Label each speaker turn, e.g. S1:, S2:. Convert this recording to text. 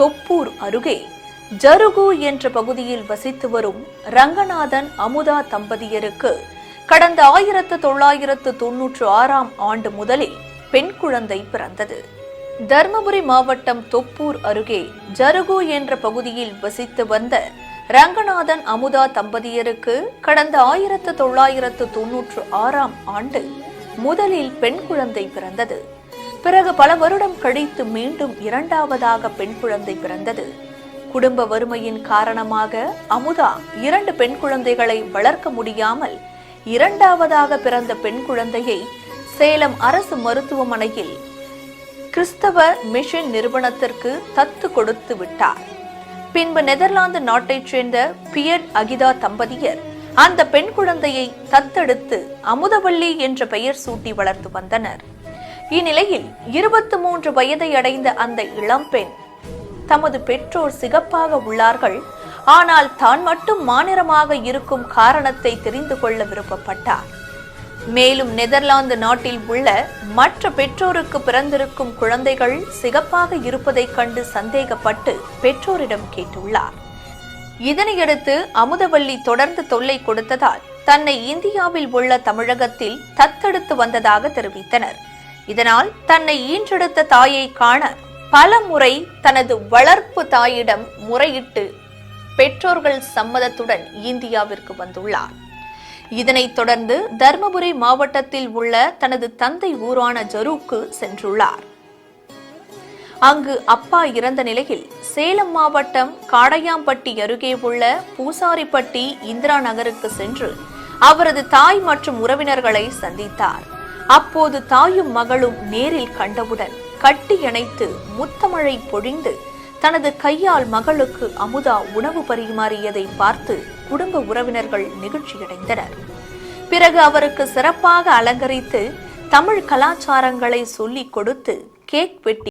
S1: தொப்பூர் அருகே ஜருகு என்ற பகுதியில் வசித்து வரும் ரங்கநாதன் அமுதா தம்பதியருக்கு கடந்த ஆயிரத்து தொள்ளாயிரத்து தொன்னூற்று ஆறாம் ஆண்டு முதலில் பெண் குழந்தை பிறந்தது. தர்மபுரி மாவட்டம் தொப்பூர் அருகே ஜருகு என்ற பகுதியில் வசித்து வந்த ரங்கநாதன் அமுதா தம்பதியருக்கு கடந்த ஆயிரத்து தொள்ளாயிரத்து தொன்னூற்று ஆறாம் ஆண்டு முதலில் பெண் குழந்தை பிறந்தது. பிறகு பல வருடம் கழித்து மீண்டும் இரண்டாவதாக பெண் குழந்தை பிறந்தது. குடும்ப வறுமையின் காரணமாக அமுதா இரண்டு பெண் குழந்தைகளை வளர்க்க முடியாமல் இரண்டாவதாக பிறந்த பெண் குழந்தையை சேலம் அரசு மருத்துவமனையில் கிறிஸ்தவ மிஷன் நிறுவனத்திற்கு தத்து கொடுத்து விட்டார். பின்பு நெதர்லாந்து நாட்டைச் சேர்ந்த பியர் அகிதா தம்பதியர் அந்த பெண் குழந்தையை தத்தெடுத்து அமுதவள்ளி என்ற பெயர் சூட்டி வளர்த்து வந்தனர். இந்நிலையில் இருபத்தி மூன்று வயதை அடைந்த அந்த இளம்பெண் தமது பெற்றோர் சிகப்பாக உள்ளார்கள். ஆனால் தான் மட்டும் மாநிலமாக இருக்கும் காரணத்தை தெரிந்து கொள்ள விருப்பப்பட்டார். மேலும் நெதர்லாந்து நாட்டில் உள்ள மற்ற பெற்றோருக்கு பிறந்திருக்கும் குழந்தைகள் சிகப்பாக இருப்பதைக் கண்டு சந்தேகப்பட்டு பெற்றோரிடம் கேட்டுள்ளார். இதனையடுத்து அமுதவள்ளி தொடர்ந்து தொல்லை கொடுத்ததால் தன்னை இந்தியாவில் உள்ள தமிழகத்தில் தத்தெடுத்து வந்ததாக தெரிவித்தனர். இதனால் தன்னை ஈன்றெடுத்த தாயை காண பல முறை தனது வளர்ப்பு தாயிடம் முறையிட்டு பெற்றோர்கள் சம்மதத்துடன் இந்தியாவிற்கு வந்துள்ளார். இதனைத் தொடர்ந்து தர்மபுரி மாவட்டத்தில் உள்ள தனது தந்தை ஊரான ஜரூக்கு சென்றுள்ளார். அங்கு அப்பா இறந்த நிலையில் சேலம் மாவட்டம் காடையாம்பட்டி அருகே உள்ள பூசாரிப்பட்டி இந்திரா நகருக்கு சென்று அவரது தாய் மற்றும் உறவினர்களை சந்தித்தார். அப்போது தாயும் மகளும் நேரில் கண்டவுடன் கட்டி இணைத்து முத்தமழை பொழிந்து தனது கையால் மகளுக்கு அமுதா உணவு பரிமாறியதை பார்த்து குடும்ப உறவினர்கள் நெகிழ்ச்சியடைந்தனர். பிறகு அவருக்கு சிறப்பாக அலங்கரித்து தமிழ் கலாச்சாரங்களை சொல்லிக் கொடுத்து கேக் வெட்டி